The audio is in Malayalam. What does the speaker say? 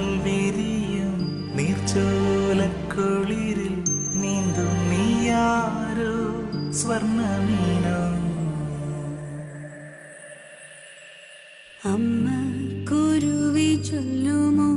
കാതൽ വിരിയും നീർച്ചോലക്കുളിരിൽ നീന്തും നീയാരോ സ്വർണമീനോ അമ്മ കുരുവി ചൊല്ലുമോ?